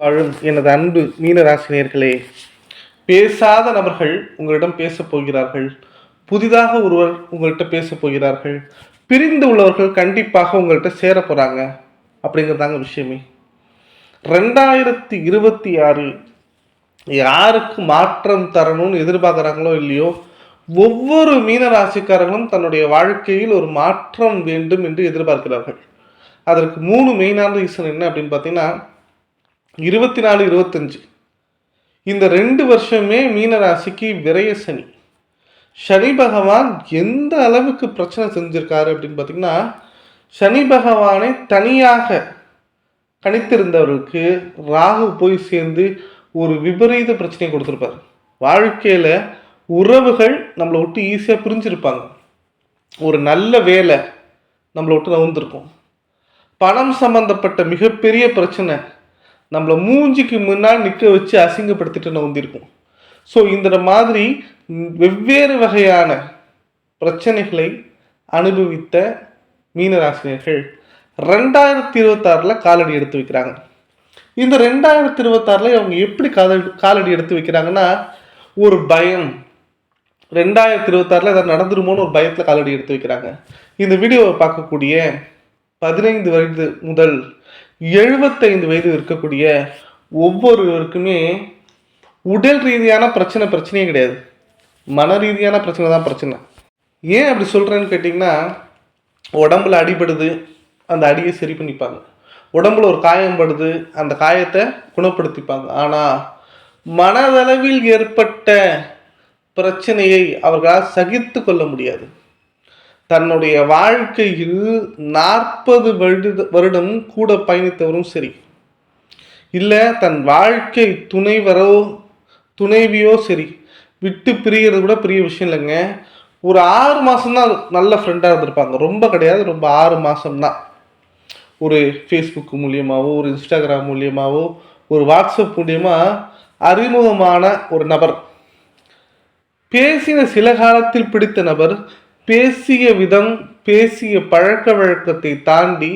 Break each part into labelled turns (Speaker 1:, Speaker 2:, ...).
Speaker 1: வாழும் எனது அன்பு மீனராசினியர்களே பேசாத நபர்கள் உங்களிடம் பேசப் போகிறார்கள். புதிதாக ஒருவர் உங்கள்கிட்ட பேசப் போகிறார்கள். பிரிந்து உள்ளவர்கள் கண்டிப்பாக உங்கள்கிட்ட சேர போகிறாங்க அப்படிங்கிறதாங்க விஷயமே. ரெண்டாயிரத்தி இருபத்தி ஆறு யாருக்கு மாற்றம் தரணும்னு எதிர்பார்க்குறாங்களோ இல்லையோ ஒவ்வொரு மீனராசிக்காரர்களும் தன்னுடைய வாழ்க்கையில் ஒரு மாற்றம் வேண்டும் என்று எதிர்பார்க்கிறார்கள். அதற்கு மூணு மெயினான ரீசன் என்ன அப்படின்னு பார்த்தீங்கன்னா இருபத்தி நாலு இருபத்தஞ்சு. இந்த ரெண்டு வருஷமே மீனராசிக்கு விரைய சனி. சனி பகவான் எந்த அளவுக்கு பிரச்சனை செஞ்சுருக்காரு அப்படின்னு பார்த்தீங்கன்னா சனி பகவானை தனியாக கணித்திருந்தவருக்கு ராகு போய் சேர்ந்து ஒரு விபரீத பிரச்சனையை கொடுத்துருப்பார். வாழ்க்கையில் உறவுகள் நம்மளை விட்டு ஈஸியாக பிரிஞ்சிருப்பாங்க. ஒரு நல்ல வேலை நம்மளை விட்டு நவுந்திருக்கும் பணம் சம்மந்தப்பட்ட மிகப்பெரிய பிரச்சனை நம்மளை மூஞ்சிக்கு முன்னால் நிற்க வச்சு அசிங்கப்படுத்திட்டு நவுந்திருக்கும் ஸோ இந்த மாதிரி வெவ்வேறு வகையான பிரச்சனைகளை அனுபவித்த மீனராசினியர்கள் ரெண்டாயிரத்தி இருபத்தாறில் காலடி எடுத்து வைக்கிறாங்க. இந்த ரெண்டாயிரத்தி இருபத்தாறில் அவங்க எப்படி காலடி காலடி எடுத்து வைக்கிறாங்கன்னா ஒரு பயம். ரெண்டாயிரத்தி இருபத்தாறில் ஏதாவது நடந்துருமோன்னு ஒரு பயத்தில் காலடி எடுத்து வைக்கிறாங்க. இந்த வீடியோவை பார்க்கக்கூடிய பதினைந்து வயது முதல் எழுபத்தைந்து வயது இருக்கக்கூடிய ஒவ்வொருவருக்குமே உடல் ரீதியான பிரச்சனை பிரச்சனையே கிடையாது. மன ரீதியான பிரச்சனை தான் பிரச்சனை. ஏன் அப்படி சொல்கிறேன்னு கேட்டிங்கன்னா உடம்புல அடிபடுது அந்த அடியை சரி பண்ணிப்பாங்க. உடம்புல ஒரு காயம் படுது அந்த காயத்தை குணப்படுத்திப்பாங்க. ஆனால் மனதளவில் ஏற்பட்ட பிரச்சனையை அவர்களால் சகித்து கொள்ள முடியாது. தன்னுடைய வாழ்க்கையில் நாற்பது வருட வருடம் கூட பயணித்தவரும் சரி. இல்லை தன் வாழ்க்கை துணைவரோ துணைவியோ சரி. விட்டு பிரியறது கூட பெரிய விஷயம் இல்லைங்க. ஒரு ஆறு மாதம்தான் நல்ல ஃப்ரெண்டாக இருந்திருப்பாங்க. ரொம்ப கிடையாது ரொம்ப ஆறு மாதம்தான் ஒரு ஃபேஸ்புக் மூலியமாகவோ ஒரு இன்ஸ்டாகிராம் மூலியமாகவோ ஒரு வாட்ஸ்அப் மூலியமாக அறிமுகமான ஒரு நபர். பேசின சில காலத்தில் பிடித்த நபர் பேசிய விதம் பேசிய பழக்க வழக்கத்தை தாண்டி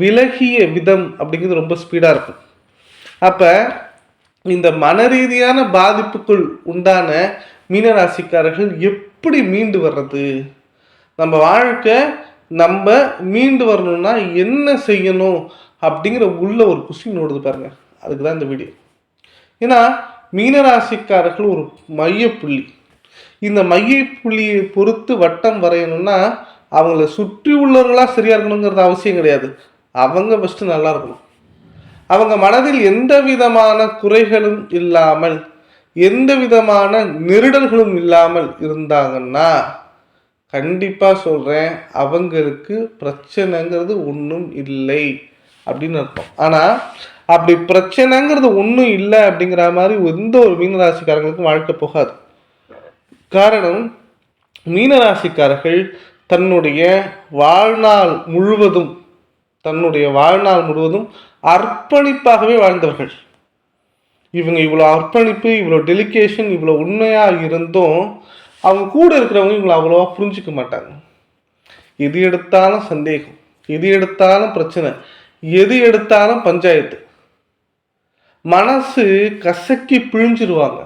Speaker 1: விலகிய விதம் அப்படிங்கிறது ரொம்ப ஸ்பீடாக இருக்கும். அப்போ இந்த மன ரீதியான பாதிப்புக்குள் உண்டான மீனராசிக்காரர்கள் எப்படி மீண்டு வர்றது? நம்ம வாழ்க்கை நம்ம மீண்டு வரணும்னா என்ன செய்யணும்? அப்படிங்கிற உள்ள ஒரு கொஸ்டின் ஓடுது பாருங்க. அதுக்கு தான் இந்த வீடியோ ஏன்னா மீனராசிக்காரர்கள் ஒரு மையப்புள்ளி. இந்த மையப்புள்ளியை பொறுத்து வட்டம் வரையணும்னா அவங்கள சுற்றி உள்ளவர்களாக சரியாக இருக்கணுங்கிறது அவசியம் கிடையாது. அவங்க ஃபஸ்ட்டு நல்லா இருக்கணும். அவங்க மனதில் எந்த விதமான குறைகளும் இல்லாமல் எந்த விதமான நெருடல்களும் இல்லாமல் இருந்தாங்கன்னா கண்டிப்பாக சொல்கிறேன் அவங்களுக்கு பிரச்சனைங்கிறது ஒன்றும் இல்லை அப்படின்னு அர்த்தம். ஆனால் அப்படி பிரச்சனைங்கிறது ஒன்றும் இல்லை அப்படிங்கிற மாதிரி எந்த ஒரு மீனராசிக்காரங்களுக்கும் வாழ்க்கை போகாது. காரணம் மீனராசிக்காரர்கள் தன்னுடைய வாழ்நாள் முழுவதும் தன்னுடைய வாழ்நாள் முழுவதும் அர்ப்பணிப்பாகவே வாழ்ந்தவர்கள். இவங்க இவ்வளோ அர்ப்பணிப்பு இவ்வளோ டெலிகேஷன் இவ்வளோ உண்மையாக இருந்தும் அவங்க கூட இருக்கிறவங்க இவங்களை அவ்வளோவா புரிஞ்சிக்க மாட்டாங்க. எது எடுத்தாலும் சந்தேகம் எது எடுத்தாலும் பிரச்சனை எது எடுத்தாலும் பஞ்சாயத்து. மனசு கசக்கி பிழிஞ்சிருவாங்க.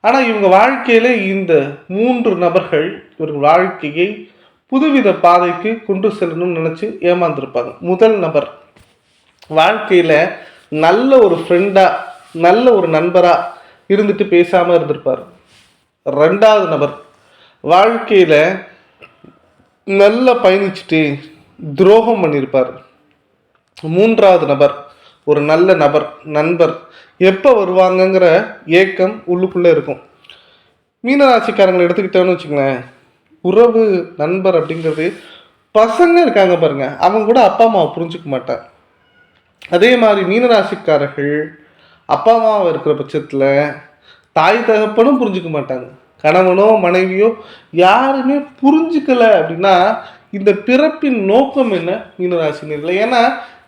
Speaker 1: ஆனால் இவங்க வாழ்க்கையில் இந்த மூன்று நபர்கள் இவர்கள் வாழ்க்கையை புதுவித பாதைக்கு கொண்டு செல்லணும்னு நினச்சி ஏமாந்துருப்பாங்க. முதல் நபர். வாழ்க்கையில் நல்ல ஒரு ஃப்ரெண்டாக நல்ல ஒரு நண்பராக இருந்துட்டு பேசாமல் இருந்திருப்பார். ரெண்டாவது நபர். வாழ்க்கையில் நல்லா பயணிச்சுட்டு துரோகம் பண்ணியிருப்பார் மூன்றாவது நபர். ஒரு நல்ல நபர் நண்பர் எப்போ வருவாங்கங்கிற ஏக்கம் உள்ளுக்குள்ளே இருக்கும். மீனராசிக்காரங்களை எடுத்துக்கிட்டோன்னு வச்சுங்களேன் உறவு நண்பர் அப்படிங்கிறது பசங்க இருக்காங்க பாருங்க. அவங்க கூட அப்பா அம்மாவை புரிஞ்சுக்க மாட்டேன் அதே மாதிரி மீனராசிக்காரர்கள் அப்பா அம்மாவை இருக்கிற பட்சத்தில் தாய் தகப்பனும் புரிஞ்சுக்க மாட்டாங்க. கணவனோ மனைவியோ யாருமே புரிஞ்சுக்கலை அப்படின்னா இந்த பிறப்பின் நோக்கம் என்ன? மீனராசினியர்கள் ஏன்னா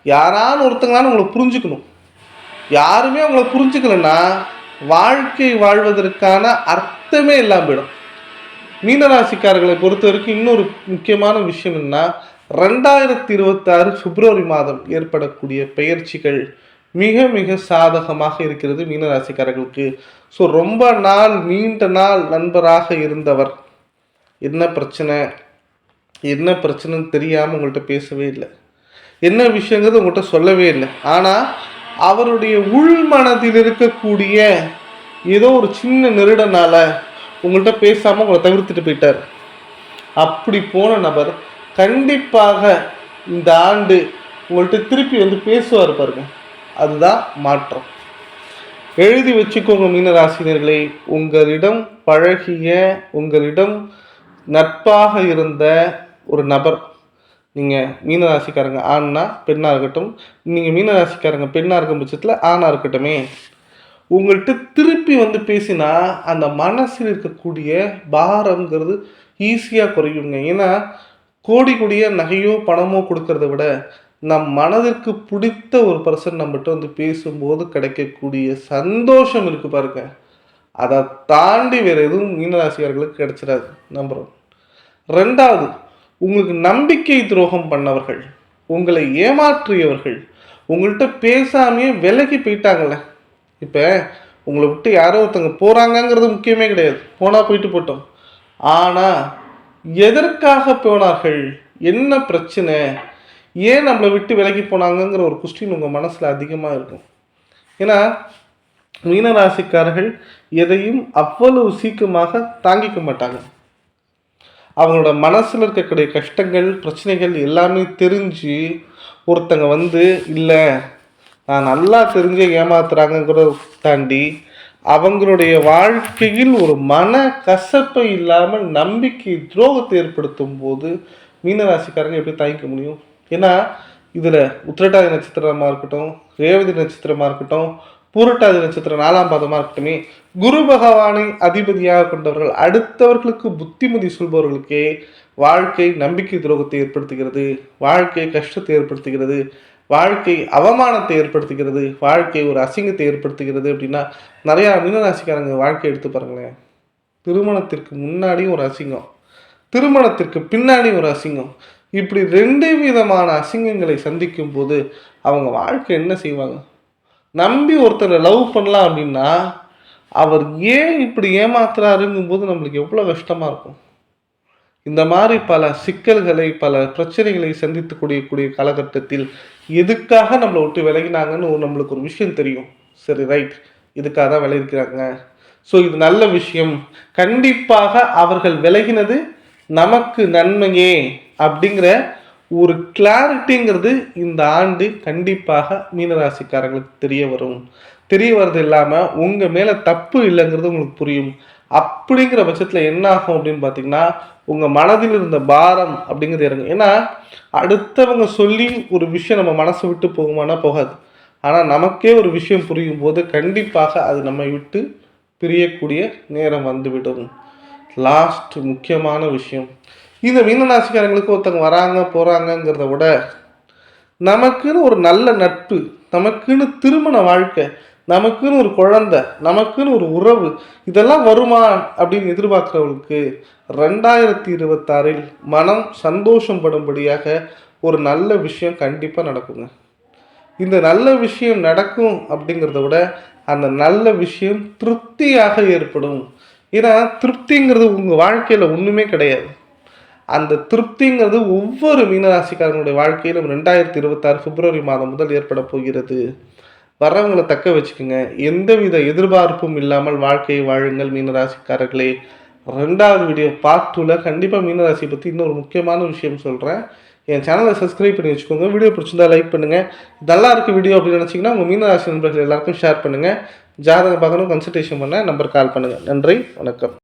Speaker 1: யாரான ஒருத்தங்களான உங்களை புரிஞ்சுக்கணும். யாருமே உங்களை புரிஞ்சுக்கலன்னா வாழ்க்கை வாழ்வதற்கான அர்த்தமே இல்லாமல் போயிடும். மீனராசிக்காரர்களை பொறுத்த வரைக்கும் இன்னொரு முக்கியமான விஷயம் என்னன்னா ரெண்டாயிரத்தி இருபத்தாறு பிப்ரவரி மாதம் ஏற்படக்கூடிய பெயர்ச்சிகள் மிக மிக சாதகமாக இருக்கிறது மீனராசிக்காரர்களுக்கு. ஸோ ரொம்ப நாள் நீண்ட நாள் நண்பராக இருந்தவர் என்ன பிரச்சனை? என்ன பிரச்சனைன்னு தெரியாமல் உங்கள்கிட்ட பேசவே இல்லை. என்ன விஷயங்கிறது உங்கள்கிட்ட சொல்லவே இல்லை. ஆனால் அவருடைய உள் மனதில் இருக்கக்கூடிய ஏதோ ஒரு சின்ன நெருடனால் உங்கள்கிட்ட பேசாமல் உங்களை தவிர்த்துட்டு போயிட்டார். அப்படி போன நபர் கண்டிப்பாக இந்த ஆண்டு உங்கள்கிட்ட திருப்பி வந்து பேசுவார் பாருங்க. அதுதான் மாற்றம். எழுதி வச்சுக்கோங்க மீனராசினியர்களே உங்களிடம் பழகிய உங்களிடம் நட்பாக இருந்த ஒரு நபர். நீங்கள் மீனராசிக்காரங்க ஆண்னா பெண்ணாக இருக்கட்டும் நீங்கள் மீனராசிக்காரங்க பெண்ணாக இருக்கும் பட்சத்தில் ஆணாக இருக்கட்டுமே. உங்கள்கிட்ட திருப்பி வந்து பேசினா அந்த மனசில் இருக்கக்கூடிய பாரம்ங்கிறது ஈஸியாக குறையுங்க. ஏன்னா கோடி கோடிய நகையோ பணமோ கொடுக்கறத விட நம் மனதிற்கு பிடித்த ஒரு பர்சன் நம்மகிட்ட வந்து பேசும்போது கிடைக்கக்கூடிய சந்தோஷம் இருக்கு பாருங்க. அதை தாண்டி வேறு எதுவும் மீனராசிக்காரர்களுக்கு கிடைச்சிடாது நம்புகிறோம் ரெண்டாவது உங்களுக்கு நம்பிக்கை துரோகம் பண்ணவர்கள் உங்களை ஏமாற்றியவர்கள் உங்கள்கிட்ட பேசாமையே விலகி போயிட்டாங்கல்ல. இப்போ உங்களை விட்டு யாரோ ஒருத்தங்க போகிறாங்கங்கிறது முக்கியமே கிடையாது. போனால் போயிட்டு போட்டோம். ஆனால் எதற்காக போனார்கள்? என்ன பிரச்சனை? ஏன் நம்மளை விட்டு விலகி போனாங்கங்கிற ஒரு கொஸ்டின் உங்கள் மனசில் அதிகமாக இருக்கும். ஏன்னா மீனராசிக்காரர்கள் எதையும் அவ்வளவு சீக்கிரமாக தாங்கிக்க மாட்டாங்க. அவங்களோட மனசில் இருக்கக்கூடிய கஷ்டங்கள் பிரச்சனைகள் எல்லாமே தெரிஞ்சு ஒருத்தங்க வந்து இல்லை நான் நல்லா தெரிஞ்சு ஏமாத்துறாங்கிறத தாண்டி அவங்களுடைய வாழ்க்கையில் ஒரு மன கசப்பை இல்லாமல் நம்பிக்கை துரோகத்தை ஏற்படுத்தும் போது மீனராசிக்காரங்க எப்படி தாங்கிக்க முடியும்? ஏன்னா இதில் உத்திரட்டாதி நட்சத்திரமாக இருக்கட்டும் ரேவதி நட்சத்திரமாக இருக்கட்டும் பூரட்டாதி நட்சத்திரம் நாலாம் பாதமாக இருக்கட்டுமே குரு பகவானை அதிபதியாக கொண்டவர்கள் அடுத்தவர்களுக்கு புத்திமதி சொல்பவர்களுக்கே வாழ்க்கை நம்பிக்கை துரோகத்தை ஏற்படுத்துகிறது வாழ்க்கை கஷ்டத்தை ஏற்படுத்துகிறது வாழ்க்கை அவமானத்தை ஏற்படுத்துகிறது வாழ்க்கை ஒரு அசிங்கத்தை ஏற்படுத்துகிறது அப்படின்னா நிறையா மீனராசிக்காரங்க வாழ்க்கை எடுத்து பாருங்களேன். திருமணத்திற்கு முன்னாடியும் ஒரு அசிங்கம். திருமணத்திற்கு பின்னாடி ஒரு அசிங்கம். இப்படி ரெண்டு விதமான அசிங்கங்களை சந்திக்கும் போது அவங்க வாழ்க்கை என்ன செய்வாங்க? நம்பி ஒருத்தரை லவ் பண்ணலாம் அப்படின்னா அவர் ஏன் இப்படி ஏமாத்துறாருங்கும் போது நம்மளுக்கு எவ்வளோ கஷ்டமாக இருக்கும். இந்த மாதிரி பல சிக்கல்களை பல பிரச்சனைகளை சந்தித்து கூடிய காலகட்டத்தில் எதுக்காக நம்மளை விட்டு விலகினாங்கன்னு ஒரு நம்மளுக்கு ஒரு விஷயம் தெரியும். சரி ரைட் இதுக்காக தான் விலகிருக்கிறாங்க ஸோ இது நல்ல விஷயம். கண்டிப்பாக அவர்கள் விலகினது நமக்கு நன்மையே அப்படிங்கிற ஒரு கிளாரிட்டிங்கிறது இந்த ஆண்டு கண்டிப்பாக மீனராசிக்காரங்களுக்கு தெரிய வரும். தெரிய வர்றது இல்லாமல் உங்கள் மேலே தப்பு இல்லைங்கிறது உங்களுக்கு புரியும். அப்படிங்கிற பட்சத்தில் என்ன ஆகும் அப்படின்னு பார்த்தீங்கன்னா உங்கள் மனதில் இருந்த பாரம் அப்படிங்கிறது இறங்கும். ஏன்னா அடுத்தவங்க சொல்லி ஒரு விஷயம் நம்ம மனசை விட்டு போகுமானா போகாது. ஆனால் நமக்கே ஒரு விஷயம் புரியும் போது கண்டிப்பாக அது நம்மை விட்டு பிரியக்கூடிய நேரம் வந்துவிடும். லாஸ்ட் முக்கியமான விஷயம். இந்த மீனராசிக்காரங்களுக்கு ஒருத்தவங்க வராங்க போகிறாங்கங்கிறத விட நமக்குன்னு ஒரு நல்ல நட்பு நமக்குன்னு திருமண வாழ்க்கை நமக்குன்னு ஒரு குழந்தை நமக்குன்னு ஒரு உறவு இதெல்லாம் வருமா அப்படின்னு எதிர்பார்க்குறவங்களுக்கு ரெண்டாயிரத்தி இருபத்தாறில் மனம் சந்தோஷம் படும்படியாக ஒரு நல்ல விஷயம் கண்டிப்பாக நடக்குங்க. இந்த நல்ல விஷயம் நடக்கும் அப்படிங்கிறத விட அந்த நல்ல விஷயம் திருப்தியாக ஏற்படும். ஏன்னா திருப்திங்கிறது உங்கள் வாழ்க்கையில் ஒன்றுமே கிடையாது. அந்த திருப்திங்கிறது ஒவ்வொரு மீனராசிக்காரங்களுடைய வாழ்க்கையிலும் ரெண்டாயிரத்தி இருபத்தாறு பிப்ரவரி மாதம் முதல் ஏற்பட போகிறது. வர்றவங்களை தக்க வச்சுக்கோங்க. எந்தவித எதிர்பார்ப்பும் இல்லாமல் வாழ்க்கையை வாழுங்கள் மீனராசிக்காரர்களே. ரெண்டாவது வீடியோ பார்ட் டூவில் கண்டிப்பாக மீனராசியை பற்றி இன்னொரு முக்கியமான விஷயம் சொல்கிறேன் என் சேனலை சப்ஸ்கிரைப் பண்ணி வச்சுக்கோங்க. வீடியோ பிடிச்சிருந்தா லைக் பண்ணுங்கள் நல்லா இருக்குது வீடியோ அப்படின்னு நினச்சிங்கன்னா உங்கள் மீனராசி நண்பர்கள் எல்லாருக்கும் ஷேர் பண்ணுங்கள் ஜாதகம் பார்க்கணும் கன்சல்டேஷன் பண்ண நம்பர் கால் பண்ணுங்கள் நன்றி வணக்கம்.